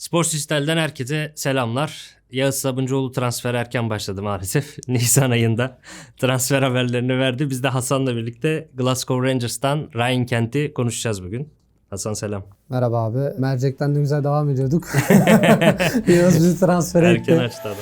Spor Sistel'den herkese selamlar. Yağız Sabuncuoğlu transfer erken başladı maalesef. Nisan ayında transfer haberlerini verdi. Biz de Hasan'la birlikte Glasgow Rangers'tan Ryan Kent'i konuşacağız bugün. Hasan selam. Merhaba abi. Mercek'ten de güzel devam ediyorduk. Biraz bizi transfer Erken etti. açtı adam.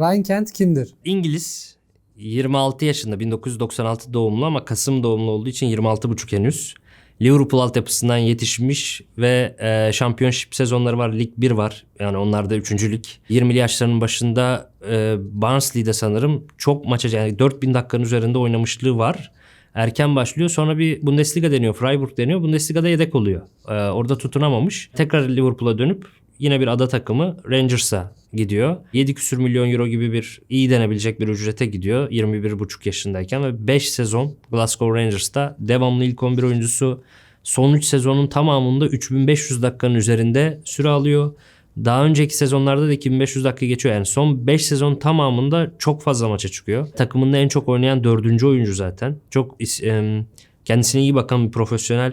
Ryan Kent kimdir? İngiliz 26 yaşında 1996 doğumlu ama Kasım doğumlu olduğu için 26,5 henüz. Liverpool altyapısından yetişmiş ve e, şampiyonşip sezonları var. Lig 1 var. Yani onlar da 3. lig. 20'li yaşlarının başında e, Barnsley'de sanırım çok maça yani 4000 dakikanın üzerinde oynamışlığı var. Erken başlıyor. Sonra bir Bundesliga deniyor. Freiburg deniyor. Bundesliga'da yedek oluyor. E, orada tutunamamış. Tekrar Liverpool'a dönüp yine bir ada takımı Rangers'a gidiyor. 7 küsür milyon euro gibi bir iyi denebilecek bir ücrete gidiyor 21,5 yaşındayken ve 5 sezon Glasgow Rangers'ta devamlı ilk 11 oyuncusu son 3 sezonun tamamında 3500 dakikanın üzerinde süre alıyor. Daha önceki sezonlarda da 2500 dakika geçiyor. Yani son 5 sezon tamamında çok fazla maça çıkıyor. Takımında en çok oynayan dördüncü oyuncu zaten. Çok kendisine iyi bakan bir profesyonel.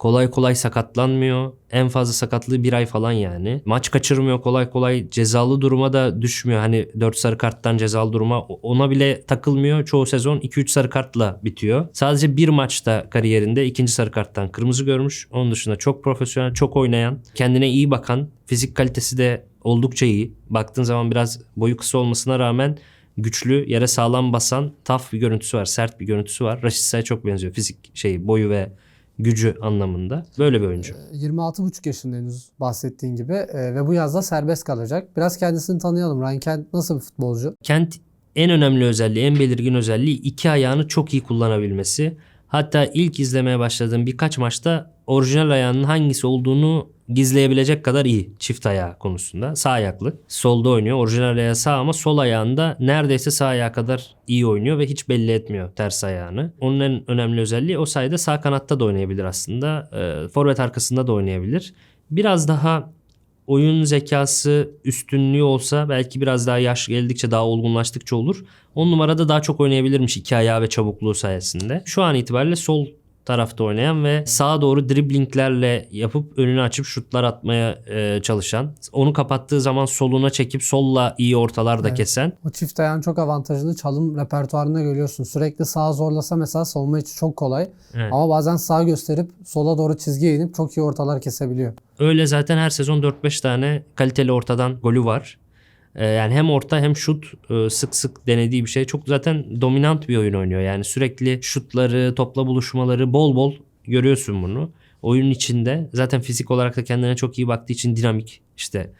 Kolay kolay sakatlanmıyor. En fazla sakatlığı bir ay falan yani. Maç kaçırmıyor kolay kolay. Cezalı duruma da düşmüyor. Hani 4 sarı karttan cezalı duruma ona bile takılmıyor. Çoğu sezon 2-3 sarı kartla bitiyor. Sadece bir maçta kariyerinde ikinci sarı karttan kırmızı görmüş. Onun dışında çok profesyonel, çok oynayan, kendine iyi bakan, fizik kalitesi de oldukça iyi. Baktığın zaman biraz boyu kısa olmasına rağmen güçlü, yere sağlam basan, tough bir görüntüsü var, sert bir görüntüsü var. Rashica'ya çok benziyor fizik şey, boyu ve gücü anlamında. Böyle bir oyuncu. 26,5 yaşında henüz bahsettiğin gibi e, ve bu yazda serbest kalacak. Biraz kendisini tanıyalım. Ryan Kent nasıl bir futbolcu? Kent en önemli özelliği, en belirgin özelliği iki ayağını çok iyi kullanabilmesi. Hatta ilk izlemeye başladığım birkaç maçta orijinal ayağının hangisi olduğunu gizleyebilecek kadar iyi çift ayağı konusunda. Sağ ayaklı. Solda oynuyor. Orijinal ayağı sağ ama sol ayağında neredeyse sağ ayağı kadar iyi oynuyor ve hiç belli etmiyor ters ayağını. Onun en önemli özelliği o sayede sağ kanatta da oynayabilir aslında. Ee, forvet arkasında da oynayabilir. Biraz daha oyun zekası üstünlüğü olsa belki biraz daha yaş geldikçe daha olgunlaştıkça olur. 10 numarada daha çok oynayabilirmiş iki ayağı ve çabukluğu sayesinde. Şu an itibariyle sol tarafta oynayan ve sağa doğru driblinglerle yapıp önünü açıp şutlar atmaya e, çalışan. Onu kapattığı zaman soluna çekip solla iyi ortalar da Evet. kesen. O çift ayağın çok avantajını çalım repertuarında görüyorsun. Sürekli sağa zorlasa mesela savunma için çok kolay. Evet. Ama bazen sağ gösterip sola doğru çizgiye inip çok iyi ortalar kesebiliyor. Öyle zaten her sezon 4-5 tane kaliteli ortadan golü var. Ee, yani hem orta hem şut e, sık sık denediği bir şey. Çok zaten dominant bir oyun oynuyor. Yani sürekli şutları, topla buluşmaları bol bol görüyorsun bunu. Oyunun içinde zaten fizik olarak da kendine çok iyi baktığı için dinamik işte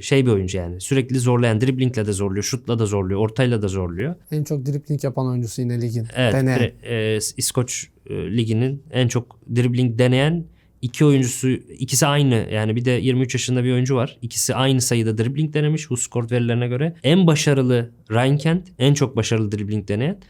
şey bir oyuncu yani. Sürekli zorlayan, driblingle de zorluyor, şutla da zorluyor, ortayla da zorluyor. En çok dribling yapan oyuncusu yine ligin. Evet, pre- e, İskoç e, liginin en çok dribbling deneyen iki oyuncusu ikisi aynı yani bir de 23 yaşında bir oyuncu var. İkisi aynı sayıda dribbling denemiş Huskort verilerine göre. En başarılı Ryan Kent, en çok başarılı dribbling deneyen.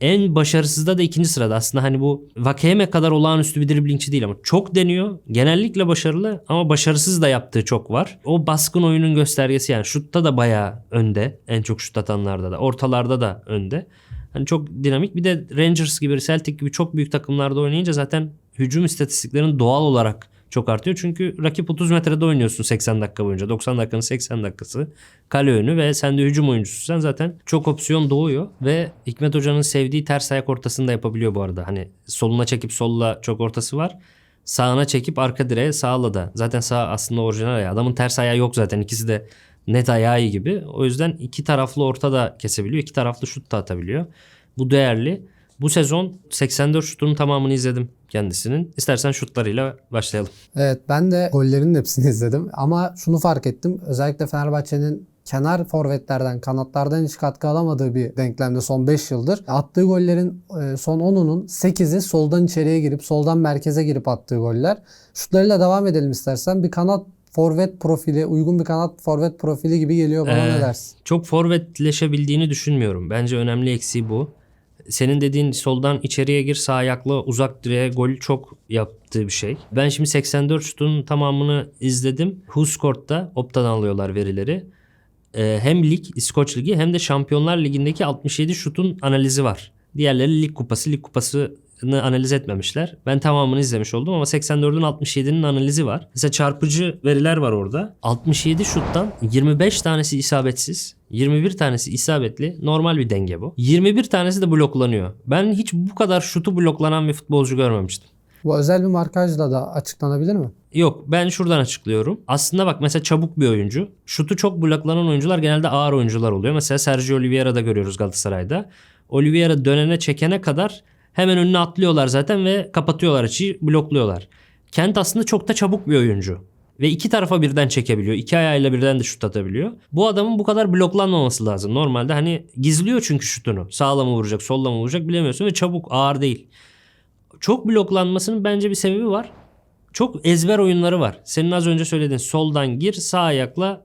En başarısız da da ikinci sırada. Aslında hani bu Vakeme kadar olağanüstü bir driblingçi değil ama çok deniyor. Genellikle başarılı ama başarısız da yaptığı çok var. O baskın oyunun göstergesi yani şutta da bayağı önde. En çok şut atanlarda da. Ortalarda da önde. Hani çok dinamik. Bir de Rangers gibi, Celtic gibi çok büyük takımlarda oynayınca zaten hücum istatistiklerin doğal olarak çok artıyor. Çünkü rakip 30 metrede oynuyorsun 80 dakika boyunca. 90 dakikanın 80 dakikası kale önü ve sen de hücum oyuncususun. Zaten çok opsiyon doğuyor ve Hikmet Hoca'nın sevdiği ters ayak ortasını da yapabiliyor bu arada. Hani soluna çekip solla çok ortası var. Sağına çekip arka direğe sağla da. Zaten sağ aslında orijinal ayağı. Adamın ters ayağı yok zaten. İkisi de net ayağı gibi. O yüzden iki taraflı orta da kesebiliyor. iki taraflı şut da atabiliyor. Bu değerli. Bu sezon 84 şutunun tamamını izledim kendisinin. İstersen şutlarıyla başlayalım. Evet ben de gollerin hepsini izledim ama şunu fark ettim. Özellikle Fenerbahçe'nin kenar forvetlerden, kanatlardan hiç katkı alamadığı bir denklemde son 5 yıldır. Attığı gollerin e, son 10'unun 8'i soldan içeriye girip, soldan merkeze girip attığı goller. Şutlarıyla devam edelim istersen. Bir kanat forvet profili, uygun bir kanat forvet profili gibi geliyor bana Ee, ne dersin? Çok forvetleşebildiğini düşünmüyorum. Bence önemli eksiği bu. Senin dediğin soldan içeriye gir sağ ayakla uzak direğe gol çok yaptığı bir şey. Ben şimdi 84 şutun tamamını izledim. Huskort'ta Opta'dan alıyorlar verileri. Ee, hem lig, İskoç Ligi hem de Şampiyonlar Ligi'ndeki 67 şutun analizi var. Diğerleri lig kupası. Lig kupası analiz etmemişler. Ben tamamını izlemiş oldum ama 84'ün 67'nin analizi var. Mesela çarpıcı veriler var orada. 67 şuttan 25 tanesi isabetsiz. 21 tanesi isabetli. Normal bir denge bu. 21 tanesi de bloklanıyor. Ben hiç bu kadar şutu bloklanan bir futbolcu görmemiştim. Bu özel bir markajla da açıklanabilir mi? Yok ben şuradan açıklıyorum. Aslında bak mesela çabuk bir oyuncu. Şutu çok bloklanan oyuncular genelde ağır oyuncular oluyor. Mesela Sergio Oliveira'da görüyoruz Galatasaray'da. Oliveira dönene çekene kadar hemen önüne atlıyorlar zaten ve kapatıyorlar açıyı blokluyorlar. Kent aslında çok da çabuk bir oyuncu. Ve iki tarafa birden çekebiliyor. İki ayağıyla birden de şut atabiliyor. Bu adamın bu kadar bloklanmaması lazım. Normalde hani gizliyor çünkü şutunu. Sağla mı vuracak, solla mı vuracak bilemiyorsun ve çabuk, ağır değil. Çok bloklanmasının bence bir sebebi var. Çok ezber oyunları var. Senin az önce söylediğin soldan gir, sağ ayakla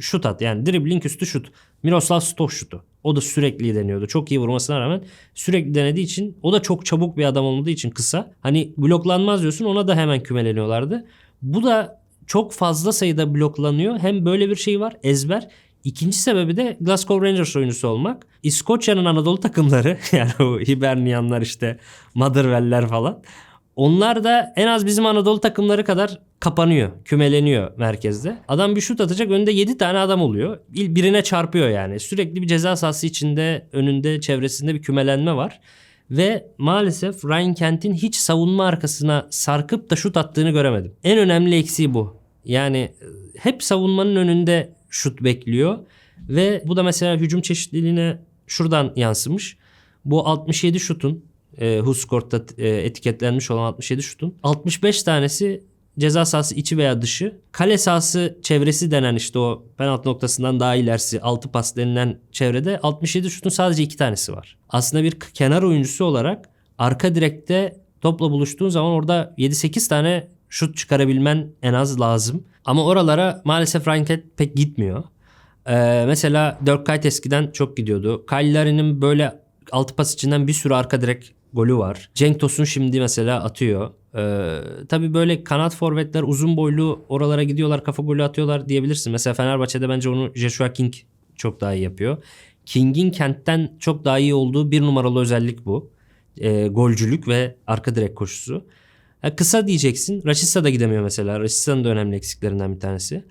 şut at. Yani dribbling üstü şut. Miroslav Stoch şutu. O da sürekli deniyordu. Çok iyi vurmasına rağmen sürekli denediği için o da çok çabuk bir adam olmadığı için kısa. Hani bloklanmaz diyorsun ona da hemen kümeleniyorlardı. Bu da çok fazla sayıda bloklanıyor. Hem böyle bir şey var ezber. İkinci sebebi de Glasgow Rangers oyuncusu olmak. İskoçya'nın Anadolu takımları yani o Hibernianlar işte Motherwell'ler falan. Onlar da en az bizim Anadolu takımları kadar kapanıyor, kümeleniyor merkezde. Adam bir şut atacak önünde 7 tane adam oluyor. Birine çarpıyor yani. Sürekli bir ceza sahası içinde, önünde, çevresinde bir kümelenme var. Ve maalesef Ryan Kent'in hiç savunma arkasına sarkıp da şut attığını göremedim. En önemli eksiği bu. Yani e, hep savunmanın önünde şut bekliyor. Ve bu da mesela hücum çeşitliliğine şuradan yansımış. Bu 67 şutun e, Huskort'ta e, etiketlenmiş olan 67 şutun 65 tanesi ceza sahası içi veya dışı. Kale sahası çevresi denen işte o penaltı noktasından daha ilerisi 6 pas denilen çevrede 67 şutun sadece 2 tanesi var. Aslında bir kenar oyuncusu olarak arka direkte topla buluştuğun zaman orada 7-8 tane şut çıkarabilmen en az lazım. Ama oralara maalesef Ryan Kent pek gitmiyor. Ee, mesela Dirk Kuyt eskiden çok gidiyordu. Kyle Larin'in böyle altı pas içinden bir sürü arka direk golü var. Cenk Tosun şimdi mesela atıyor. Ee, tabii böyle kanat forvetler uzun boylu oralara gidiyorlar kafa golü atıyorlar diyebilirsin. Mesela Fenerbahçe'de bence onu Joshua King çok daha iyi yapıyor. King'in kentten çok daha iyi olduğu bir numaralı özellik bu. Ee, golcülük ve arka direk koşusu. Ha, kısa diyeceksin. Rashica da gidemiyor mesela. Rashica'nın da önemli eksiklerinden bir tanesi.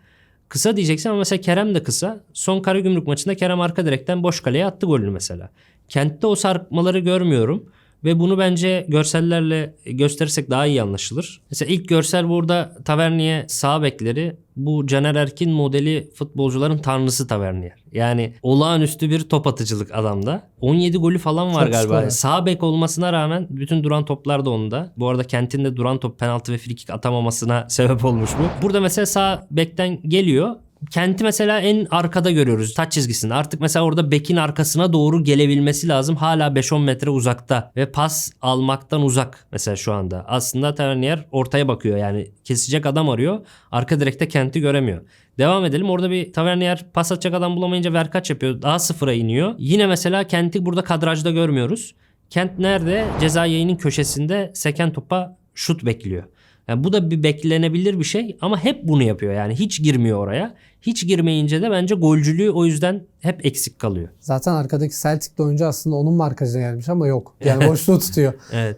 Kısa diyeceksin ama mesela Kerem de kısa. Son Karagümrük maçında Kerem arka direkten boş kaleye attı golünü mesela. Kentte o sarkmaları görmüyorum. Ve bunu bence görsellerle gösterirsek daha iyi anlaşılır. Mesela ilk görsel burada Tavernier sağ bekleri bu Caner Erkin modeli futbolcuların tanrısı Tavernier. Yani olağanüstü bir top atıcılık adamda. 17 golü falan var Çok galiba. skorer. Sağ bek olmasına rağmen bütün duran toplar da onda. Bu arada Kent'in de duran top penaltı ve frikik atamamasına sebep olmuş bu. Burada mesela sağ bekten geliyor. Kent'i mesela en arkada görüyoruz taç çizgisinde. Artık mesela orada bekin arkasına doğru gelebilmesi lazım. Hala 5-10 metre uzakta ve pas almaktan uzak mesela şu anda. Aslında Tavernier ortaya bakıyor yani kesecek adam arıyor. Arka direkte Kent'i göremiyor. Devam edelim. Orada bir Tavernier pas atacak adam bulamayınca Verkaç yapıyor. Daha sıfıra iniyor. Yine mesela Kent'i burada kadrajda görmüyoruz. Kent nerede? Ceza yayının köşesinde seken topa şut bekliyor. Yani bu da bir beklenebilir bir şey ama hep bunu yapıyor. Yani hiç girmiyor oraya. Hiç girmeyince de bence golcülüğü o yüzden hep eksik kalıyor. Zaten arkadaki Celtic'te oyuncu aslında onun markajına gelmiş ama yok. Yani boşluğu tutuyor. Evet.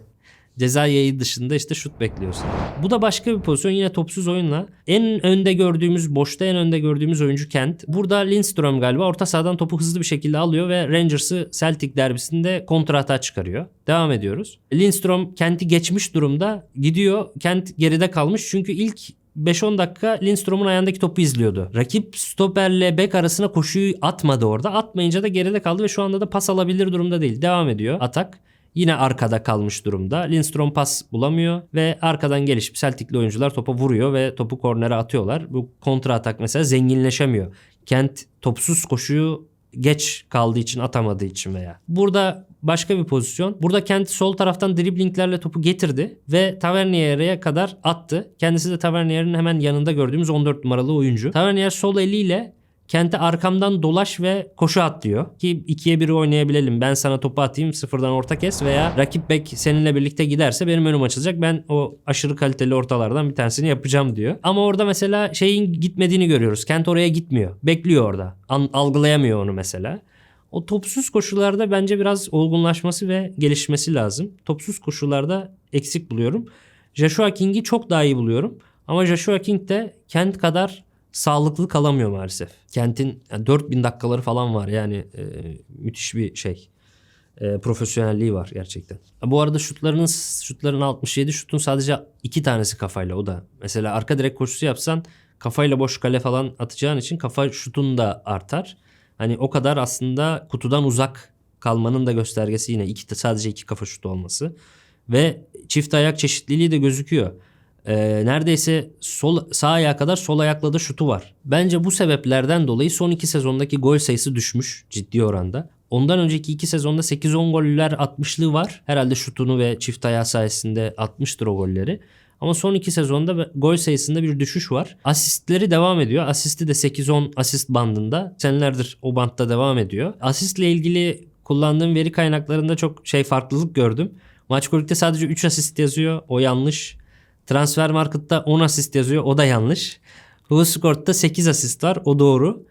Ceza yayı dışında işte şut bekliyorsun. Bu da başka bir pozisyon yine topsuz oyunla. En önde gördüğümüz, boşta en önde gördüğümüz oyuncu Kent. Burada Lindström galiba orta sahadan topu hızlı bir şekilde alıyor ve Rangers'ı Celtic derbisinde kontra hata çıkarıyor. Devam ediyoruz. Lindström Kent'i geçmiş durumda. Gidiyor. Kent geride kalmış çünkü ilk 5-10 dakika Lindström'ün ayağındaki topu izliyordu. Rakip stoperle bek arasına koşuyu atmadı orada. Atmayınca da geride kaldı ve şu anda da pas alabilir durumda değil. Devam ediyor atak. Yine arkada kalmış durumda. Lindstrom pas bulamıyor ve arkadan gelişip Celtic'li oyuncular topa vuruyor ve topu kornere atıyorlar. Bu kontra atak mesela zenginleşemiyor. Kent topsuz koşuyu geç kaldığı için atamadığı için veya. Burada başka bir pozisyon. Burada Kent sol taraftan driblinglerle topu getirdi ve Tavernier'e kadar attı. Kendisi de Tavernier'in hemen yanında gördüğümüz 14 numaralı oyuncu. Tavernier sol eliyle Kent'e arkamdan dolaş ve koşu at diyor. Ki ikiye biri oynayabilelim. Ben sana topu atayım sıfırdan orta kes veya rakip bek seninle birlikte giderse benim önüm açılacak. Ben o aşırı kaliteli ortalardan bir tanesini yapacağım diyor. Ama orada mesela şeyin gitmediğini görüyoruz. Kent oraya gitmiyor. Bekliyor orada. An- algılayamıyor onu mesela. O topsuz koşularda bence biraz olgunlaşması ve gelişmesi lazım. Topsuz koşularda eksik buluyorum. Joshua King'i çok daha iyi buluyorum. Ama Joshua King de Kent kadar sağlıklı kalamıyor maalesef. Kent'in yani 4000 dakikaları falan var yani e, müthiş bir şey. E, profesyonelliği var gerçekten. Bu arada şutlarının şutların 67 şutun sadece iki tanesi kafayla o da. Mesela arka direk koşusu yapsan kafayla boş kale falan atacağın için kafa şutun da artar. Hani o kadar aslında kutudan uzak kalmanın da göstergesi yine iki sadece iki kafa şutu olması ve çift ayak çeşitliliği de gözüküyor. Ee, neredeyse sol sağ ayağa kadar sol ayakla da şutu var. Bence bu sebeplerden dolayı son iki sezondaki gol sayısı düşmüş ciddi oranda. Ondan önceki iki sezonda 8-10 goller atmışlığı var. Herhalde şutunu ve çift ayağı sayesinde atmıştır o golleri. Ama son iki sezonda gol sayısında bir düşüş var. Asistleri devam ediyor. Asisti de 8-10 asist bandında. Senelerdir o bantta devam ediyor. Asistle ilgili kullandığım veri kaynaklarında çok şey farklılık gördüm. Maçkolik'te sadece 3 asist yazıyor. O yanlış. Transfer Market'ta 10 asist yazıyor. O da yanlış. Huvscore'da 8 asist var. O doğru.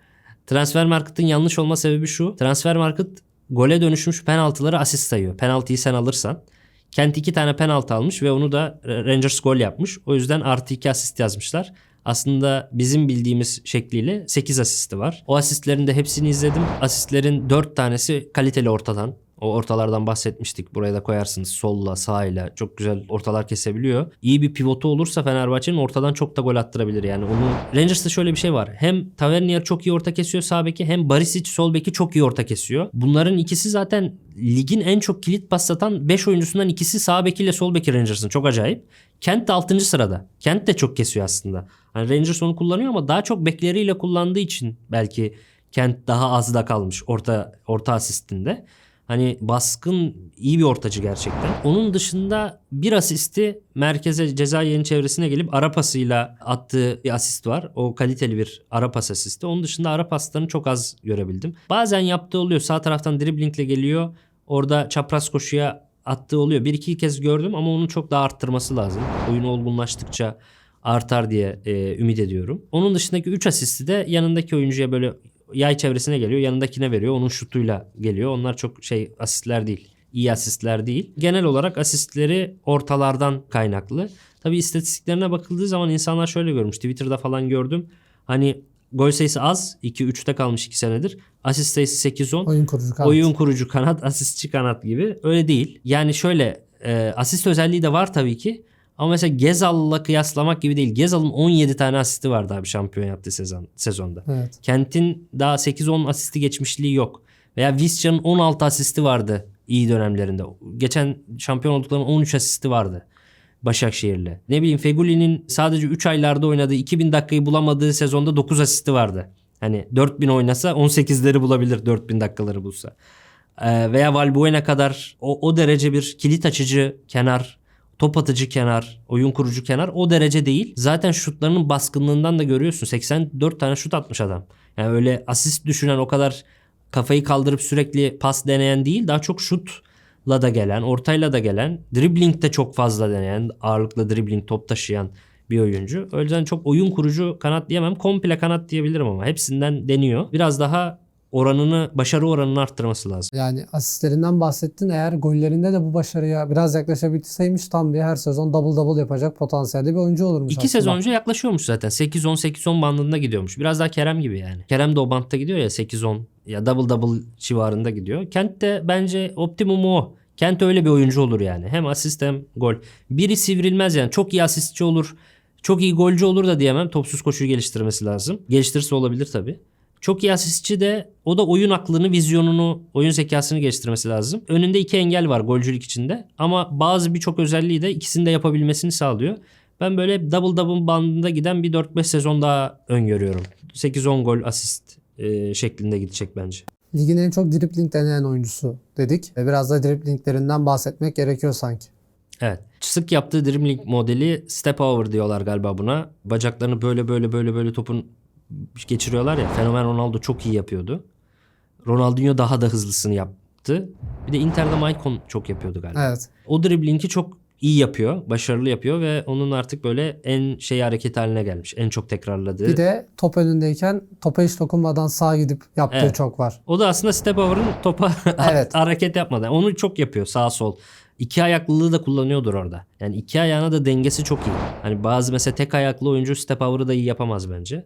Transfer Market'ın yanlış olma sebebi şu. Transfer Market gole dönüşmüş penaltıları asist sayıyor. Penaltıyı sen alırsan. Kent iki tane penaltı almış ve onu da Rangers gol yapmış. O yüzden artı 2 asist yazmışlar. Aslında bizim bildiğimiz şekliyle 8 asisti var. O asistlerin de hepsini izledim. Asistlerin 4 tanesi kaliteli ortadan. O ortalardan bahsetmiştik. Buraya da koyarsınız. Solla, sağıyla çok güzel ortalar kesebiliyor. İyi bir pivotu olursa Fenerbahçe'nin ortadan çok da gol attırabilir. Yani onu Rangers'ta şöyle bir şey var. Hem Tavernier çok iyi orta kesiyor sağ beki hem Barisic sol beki çok iyi orta kesiyor. Bunların ikisi zaten ligin en çok kilit pas satan 5 oyuncusundan ikisi sağ bekiyle sol beki Rangers'ın. Çok acayip. Kent de 6. sırada. Kent de çok kesiyor aslında. Hani Rangers onu kullanıyor ama daha çok bekleriyle kullandığı için belki Kent daha az da kalmış orta orta asistinde. Hani baskın iyi bir ortacı gerçekten. Onun dışında bir asisti merkeze ceza yayın çevresine gelip ara pasıyla attığı bir asist var. O kaliteli bir ara pas asisti. Onun dışında ara paslarını çok az görebildim. Bazen yaptığı oluyor. Sağ taraftan driblingle geliyor. Orada çapraz koşuya attığı oluyor. Bir iki kez gördüm ama onu çok daha arttırması lazım. Oyun olgunlaştıkça artar diye e, ümit ediyorum. Onun dışındaki 3 asisti de yanındaki oyuncuya böyle yay çevresine geliyor. Yanındakine veriyor. Onun şutuyla geliyor. Onlar çok şey asistler değil. İyi asistler değil. Genel olarak asistleri ortalardan kaynaklı. Tabi istatistiklerine bakıldığı zaman insanlar şöyle görmüş. Twitter'da falan gördüm. Hani gol sayısı az. 2-3'te kalmış 2 senedir. Asist sayısı 8-10. Oyun kurucu kanat. Oyun kurucu kanat, asistçi kanat gibi. Öyle değil. Yani şöyle e, asist özelliği de var tabii ki. Ama mesela Gezal'la kıyaslamak gibi değil. Gezal'ın 17 tane asisti vardı abi şampiyon yaptığı sezon, sezonda. Evet. Kent'in daha 8-10 asisti geçmişliği yok. Veya Visca'nın 16 asisti vardı iyi dönemlerinde. Geçen şampiyon olduklarının 13 asisti vardı. Başakşehir'le. Ne bileyim Feguli'nin sadece 3 aylarda oynadığı 2000 dakikayı bulamadığı sezonda 9 asisti vardı. Hani 4000 oynasa 18'leri bulabilir 4000 dakikaları bulsa. Ee, veya Valbuena kadar o, o derece bir kilit açıcı kenar top atıcı kenar, oyun kurucu kenar o derece değil. Zaten şutlarının baskınlığından da görüyorsun. 84 tane şut atmış adam. Yani öyle asist düşünen o kadar kafayı kaldırıp sürekli pas deneyen değil. Daha çok şutla da gelen, ortayla da gelen, dribbling de çok fazla deneyen, ağırlıklı dribbling top taşıyan bir oyuncu. O yüzden çok oyun kurucu kanat diyemem. Komple kanat diyebilirim ama hepsinden deniyor. Biraz daha oranını, başarı oranını arttırması lazım. Yani asistlerinden bahsettin. Eğer gollerinde de bu başarıya biraz yaklaşabilseymiş tam bir her sezon double double yapacak potansiyelde bir oyuncu olurmuş İki aslında. sezon önce yaklaşıyormuş zaten. 8-10-8-10 bandında gidiyormuş. Biraz daha Kerem gibi yani. Kerem de o bantta gidiyor ya 8-10 ya double double civarında gidiyor. Kent de bence optimumu o. Kent öyle bir oyuncu olur yani. Hem asist hem gol. Biri sivrilmez yani. Çok iyi asistçi olur. Çok iyi golcü olur da diyemem. Topsuz koşuyu geliştirmesi lazım. Geliştirirse olabilir tabii. Çok iyi asistçi de o da oyun aklını, vizyonunu, oyun zekasını geliştirmesi lazım. Önünde iki engel var golcülük içinde. Ama bazı birçok özelliği de ikisini de yapabilmesini sağlıyor. Ben böyle double double bandında giden bir 4-5 sezon daha öngörüyorum. 8-10 gol asist e, şeklinde gidecek bence. Ligin en çok dribbling deneyen oyuncusu dedik. Ve biraz da driblinglerinden bahsetmek gerekiyor sanki. Evet. Sık yaptığı dribbling modeli step over diyorlar galiba buna. Bacaklarını böyle böyle böyle böyle topun geçiriyorlar ya. Fenomen Ronaldo çok iyi yapıyordu. Ronaldinho daha da hızlısını yaptı. Bir de Inter'de Maicon çok yapıyordu galiba. Evet. O driblingi çok iyi yapıyor, başarılı yapıyor ve onun artık böyle en şey hareket haline gelmiş. En çok tekrarladığı. Bir de top önündeyken topa hiç dokunmadan sağa gidip yaptığı Evet. çok var. O da aslında step over'ın topa Evet. hareket yapmadan. Onu çok yapıyor sağ sol. İki ayaklılığı da kullanıyordur orada. Yani iki ayağına da dengesi çok iyi. Hani bazı mesela tek ayaklı oyuncu step over'ı da iyi yapamaz bence.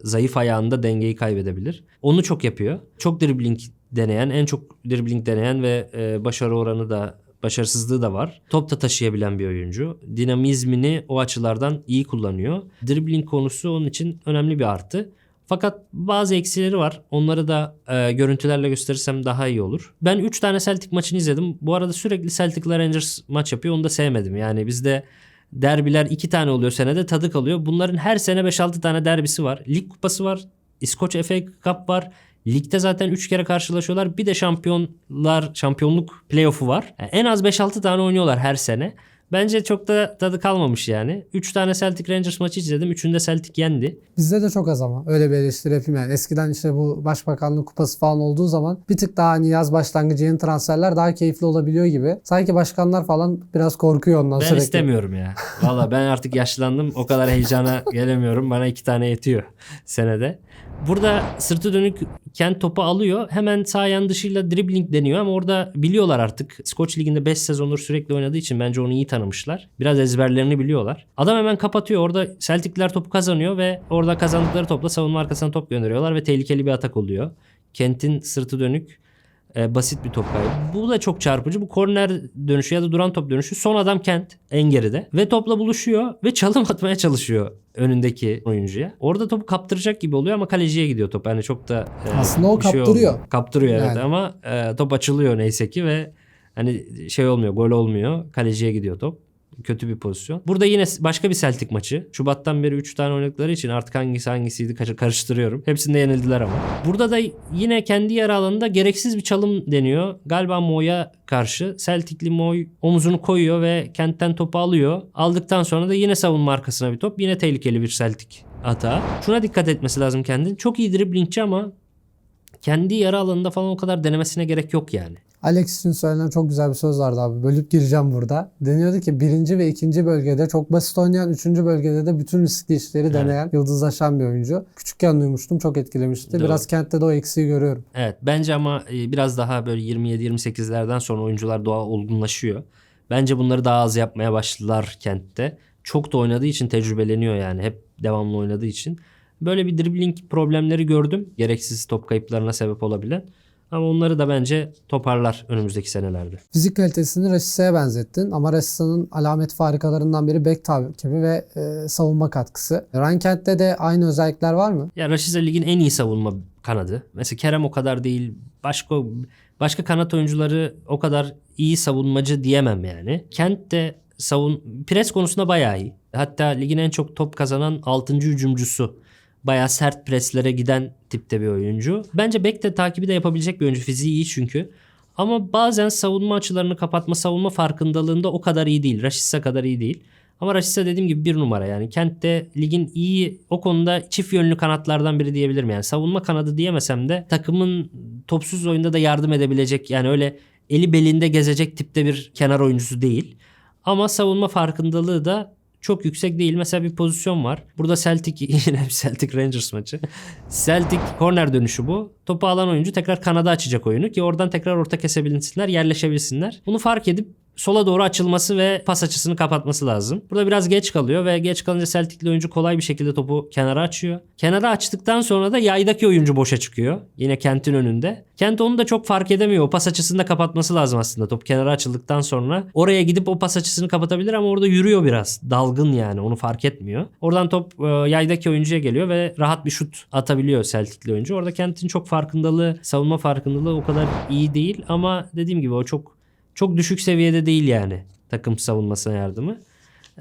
Zayıf ayağında dengeyi kaybedebilir. Onu çok yapıyor. Çok dribbling deneyen, en çok dribbling deneyen ve e, başarı oranı da başarısızlığı da var. Top da taşıyabilen bir oyuncu. Dinamizmini o açılardan iyi kullanıyor. Dribbling konusu onun için önemli bir artı. Fakat bazı eksileri var. Onları da e, görüntülerle gösterirsem daha iyi olur. Ben 3 tane Celtic maçını izledim. Bu arada sürekli Celtic'la Rangers maç yapıyor. Onu da sevmedim. Yani bizde derbiler 2 tane oluyor senede tadı kalıyor. Bunların her sene 5-6 tane derbisi var. Lig kupası var. İskoç FA Cup var. Ligde zaten 3 kere karşılaşıyorlar. Bir de şampiyonlar, şampiyonluk playoff'u var. Yani en az 5-6 tane oynuyorlar her sene. Bence çok da tadı kalmamış yani. 3 tane Celtic Rangers maçı izledim. Üçünde Celtic yendi. Bizde de çok az ama öyle bir eleştiri yapayım yani. Eskiden işte bu başbakanlık kupası falan olduğu zaman bir tık daha hani yaz başlangıcı yeni transferler daha keyifli olabiliyor gibi. Sanki başkanlar falan biraz korkuyor ondan Ben sürekli. istemiyorum ya. Valla ben artık yaşlandım. O kadar heyecana gelemiyorum. Bana iki tane yetiyor senede. Burada sırtı dönük Kent topu alıyor. Hemen sağ ayağın dışıyla dribbling deniyor ama orada biliyorlar artık. Skoç Ligi'nde 5 sezondur sürekli oynadığı için bence onu iyi tanımışlar. Biraz ezberlerini biliyorlar. Adam hemen kapatıyor. Orada Celtic'ler topu kazanıyor ve orada kazandıkları topla savunma arkasına top gönderiyorlar ve tehlikeli bir atak oluyor. Kent'in sırtı dönük e, basit bir top kaybı. Bu da çok çarpıcı. Bu korner dönüşü ya da duran top dönüşü. Son adam Kent en geride. Ve topla buluşuyor ve çalım atmaya çalışıyor önündeki oyuncuya. Orada topu kaptıracak gibi oluyor ama kaleciye gidiyor top. Yani çok da e, Aslında o bir şey kaptırıyor. olmuyor. kaptırıyor evet Yani. ama e, top açılıyor neyse ki ve hani şey olmuyor gol olmuyor. Kaleciye gidiyor top. Kötü bir pozisyon. Burada yine başka bir Celtic maçı. Şubattan beri 3 tane oynadıkları için artık hangisi hangisiydi kar- karıştırıyorum. Hepsinde yenildiler ama. Burada da yine kendi yer alanında gereksiz bir çalım deniyor. Galiba Moy'a karşı. Celtic'li Moy omuzunu koyuyor ve kentten topu alıyor. Aldıktan sonra da yine savunma arkasına bir top. Yine tehlikeli bir Celtic hata. Şuna dikkat etmesi lazım kendin. Çok iyi driblingçi ama kendi yarı alanında falan o kadar denemesine gerek yok yani. Alex için söylenen çok güzel bir söz vardı abi. Bölüp gireceğim burada. Deniyordu ki birinci ve ikinci bölgede çok basit oynayan, üçüncü bölgede de bütün riskli işleri deneyen, yıldızlaşan bir oyuncu. Küçükken duymuştum, çok etkilemişti. Doğru. Biraz kentte de o eksiği görüyorum. Evet bence ama e, biraz daha böyle 27-28'lerden sonra oyuncular doğa olgunlaşıyor. Bence bunları daha az yapmaya başladılar kentte. Çok da oynadığı için tecrübeleniyor yani. Hep devamlı oynadığı için. Böyle bir dribbling problemleri gördüm. Gereksiz top kayıplarına sebep olabilen. Ama onları da bence toparlar önümüzdeki senelerde. Fizik kalitesini Rashisa'ya benzettin ama Rashisa'nın alamet farikalarından biri bek takibi ve e, savunma katkısı. Ryan Kent'te de aynı özellikler var mı? Ya Rashica ligin en iyi savunma kanadı. Mesela Kerem o kadar değil. Başka başka kanat oyuncuları o kadar iyi savunmacı diyemem yani. Kent de savun pres konusunda bayağı iyi. Hatta ligin en çok top kazanan 6. hücumcusu. Bayağı sert preslere giden tipte bir oyuncu. Bence bek de takibi de yapabilecek bir oyuncu. Fiziği iyi çünkü. Ama bazen savunma açılarını kapatma, savunma farkındalığında o kadar iyi değil. Rashica kadar iyi değil. Ama Rashica dediğim gibi bir numara yani. Kent'te ligin iyi o konuda çift yönlü kanatlardan biri diyebilirim. Yani savunma kanadı diyemesem de takımın topsuz oyunda da yardım edebilecek yani öyle eli belinde gezecek tipte bir kenar oyuncusu değil. Ama savunma farkındalığı da çok yüksek değil. Mesela bir pozisyon var. Burada Celtic yine Celtic Rangers maçı. Celtic korner dönüşü bu. Topu alan oyuncu tekrar kanada açacak oyunu ki oradan tekrar orta kesebilsinler, yerleşebilsinler. Bunu fark edip sola doğru açılması ve pas açısını kapatması lazım. Burada biraz geç kalıyor ve geç kalınca Celtic'li oyuncu kolay bir şekilde topu kenara açıyor. Kenara açtıktan sonra da yaydaki oyuncu boşa çıkıyor. Yine Kent'in önünde. Kent onu da çok fark edemiyor. O pas açısını da kapatması lazım aslında. Top kenara açıldıktan sonra oraya gidip o pas açısını kapatabilir ama orada yürüyor biraz. Dalgın yani onu fark etmiyor. Oradan top e, yaydaki oyuncuya geliyor ve rahat bir şut atabiliyor Celtic'li oyuncu. Orada Kent'in çok farkındalığı, savunma farkındalığı o kadar iyi değil ama dediğim gibi o çok çok düşük seviyede değil yani takım savunmasına yardımı.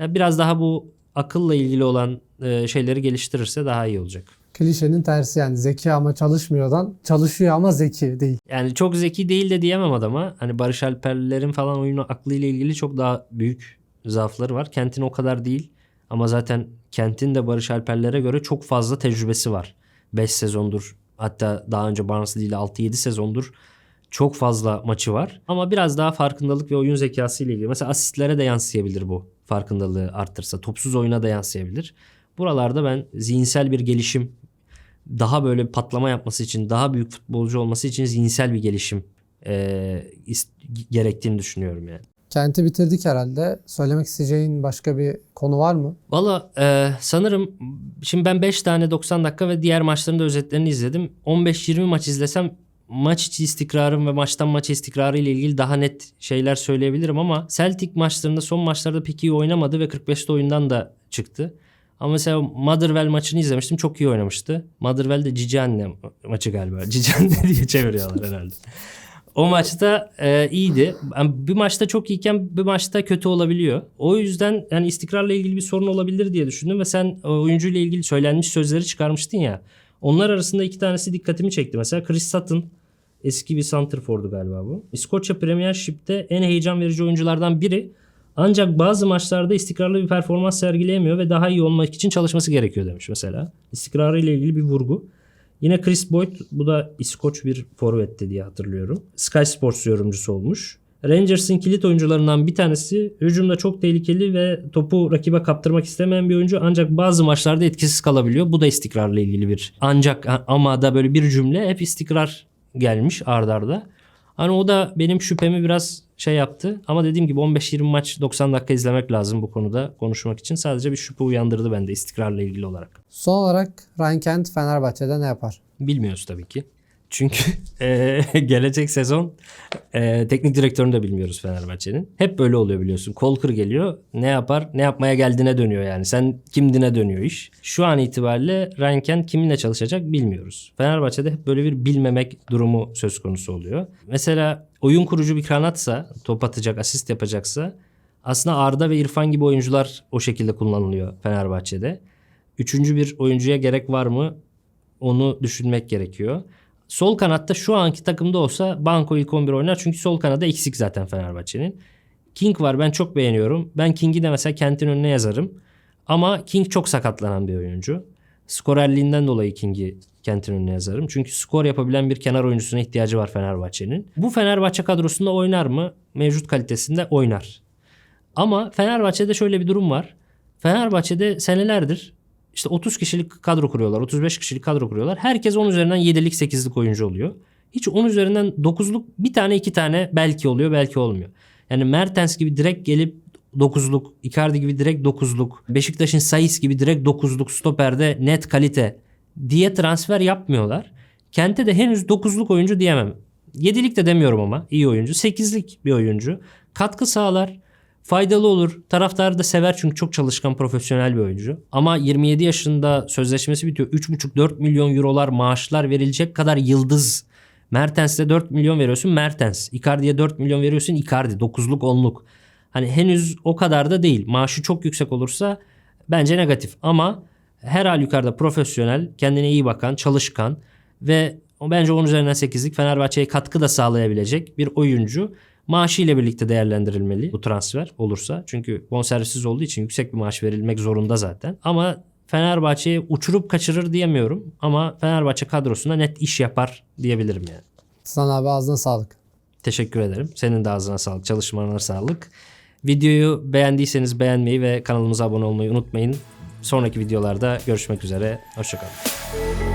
E, Biraz daha bu akılla ilgili olan e, şeyleri geliştirirse daha iyi olacak. Klişenin tersi yani zeki ama çalışmıyordan çalışıyor ama zeki değil. Yani çok zeki değil de diyemem adama. Hani Barış Alper'lerin falan oyunu aklıyla ilgili çok daha büyük zaafları var. Kent'in o kadar değil. Ama zaten Kent'in de Barış Alper'lere göre çok fazla tecrübesi var. 5 sezondur hatta daha önce Barnsley ile 6-7 sezondur Çok fazla maçı var. Ama biraz daha farkındalık ve oyun zekası ile ilgili. Mesela asistlere de yansıyabilir bu farkındalığı arttırsa. Topsuz oyuna da yansıyabilir. Buralarda ben zihinsel bir gelişim daha böyle patlama yapması için, daha büyük futbolcu olması için zihinsel bir gelişim e, gerektiğini düşünüyorum yani. Kenti bitirdik herhalde. Söylemek isteyeceğin başka bir konu var mı? Valla e, sanırım şimdi ben 5 tane 90 dakika ve diğer maçların da özetlerini izledim. 15-20 maç izlesem maç içi istikrarım ve maçtan maça istikrarı ile ilgili daha net şeyler söyleyebilirim ama Celtic maçlarında son maçlarda pek iyi oynamadı ve 45'te oyundan da çıktı. Ama mesela Motherwell maçını izlemiştim. Çok iyi oynamıştı. Motherwell de Cici Anne maçı galiba. Cici Anne diye çeviriyorlar herhalde. O maçta e, iyiydi. Yani bir maçta çok iyiken bir maçta kötü olabiliyor. O yüzden yani istikrarla ilgili bir sorun olabilir diye düşündüm ve sen e, oyuncuyla ilgili söylenmiş sözleri çıkarmıştın ya. Onlar arasında iki tanesi dikkatimi çekti. Mesela Chris Sutton eski bir santrfordu galiba bu. İskoçya Premiership'te en heyecan verici oyunculardan biri. Ancak bazı maçlarda istikrarlı bir performans sergileyemiyor ve daha iyi olmak için çalışması gerekiyor demiş mesela. İstikrarı ile ilgili bir vurgu. Yine Chris Boyd bu da İskoç bir forvetti diye hatırlıyorum. Sky Sports yorumcusu olmuş. Rangers'ın kilit oyuncularından bir tanesi hücumda çok tehlikeli ve topu rakibe kaptırmak istemeyen bir oyuncu ancak bazı maçlarda etkisiz kalabiliyor. Bu da istikrarla ilgili bir ancak ama da böyle bir cümle hep istikrar gelmiş ardarda. Hani o da benim şüphemi biraz şey yaptı. Ama dediğim gibi 15-20 maç 90 dakika izlemek lazım bu konuda konuşmak için. Sadece bir şüphe uyandırdı bende istikrarla ilgili olarak. Son olarak Ryan Kent Fenerbahçe'de ne yapar? Bilmiyoruz tabii ki. Çünkü eee, gelecek sezon eee, teknik direktörünü de bilmiyoruz Fenerbahçe'nin. Hep böyle oluyor biliyorsun. Kolkır geliyor. Ne yapar? Ne yapmaya geldiğine dönüyor yani. Sen kimdine dönüyor iş. Şu an itibariyle Ryan Kent kiminle çalışacak bilmiyoruz. Fenerbahçe'de hep böyle bir bilmemek durumu söz konusu oluyor. Mesela oyun kurucu bir kanatsa, top atacak, asist yapacaksa aslında Arda ve İrfan gibi oyuncular o şekilde kullanılıyor Fenerbahçe'de. Üçüncü bir oyuncuya gerek var mı? Onu düşünmek gerekiyor. Sol kanatta şu anki takımda olsa Banko ilk 11 oynar. Çünkü sol kanada eksik zaten Fenerbahçe'nin. King var ben çok beğeniyorum. Ben King'i de mesela Kent'in önüne yazarım. Ama King çok sakatlanan bir oyuncu. Skorerliğinden dolayı King'i Kent'in önüne yazarım. Çünkü skor yapabilen bir kenar oyuncusuna ihtiyacı var Fenerbahçe'nin. Bu Fenerbahçe kadrosunda oynar mı? Mevcut kalitesinde oynar. Ama Fenerbahçe'de şöyle bir durum var. Fenerbahçe'de senelerdir işte 30 kişilik kadro kuruyorlar. 35 kişilik kadro kuruyorlar. Herkes 10 üzerinden 7'lik 8'lik oyuncu oluyor. Hiç 10 üzerinden 9'luk bir tane iki tane belki oluyor belki olmuyor. Yani Mertens gibi direkt gelip 9'luk, Icardi gibi direkt 9'luk, Beşiktaş'ın Saiz gibi direkt 9'luk stoperde net kalite diye transfer yapmıyorlar. Kente de henüz 9'luk oyuncu diyemem. 7'lik de demiyorum ama iyi oyuncu. 8'lik bir oyuncu. Katkı sağlar. Faydalı olur. Taraftarı da sever çünkü çok çalışkan profesyonel bir oyuncu. Ama 27 yaşında sözleşmesi bitiyor. 3,5-4 milyon eurolar maaşlar verilecek kadar yıldız. Mertens'e 4 milyon veriyorsun Mertens. Icardi'ye 4 milyon veriyorsun Icardi. 9'luk 10'luk. Hani henüz o kadar da değil. Maaşı çok yüksek olursa bence negatif. Ama her halükarda profesyonel, kendine iyi bakan, çalışkan ve bence 10 üzerinden 8'lik Fenerbahçe'ye katkı da sağlayabilecek bir oyuncu. Maaşı ile birlikte değerlendirilmeli bu transfer olursa. Çünkü bonservisiz olduğu için yüksek bir maaş verilmek zorunda zaten. Ama Fenerbahçe'yi uçurup kaçırır diyemiyorum. Ama Fenerbahçe kadrosunda net iş yapar diyebilirim yani. Sana abi ağzına sağlık. Teşekkür ederim. Senin de ağzına sağlık, çalışmalarına sağlık. Videoyu beğendiyseniz beğenmeyi ve kanalımıza abone olmayı unutmayın. Sonraki videolarda görüşmek üzere. Hoşçakalın.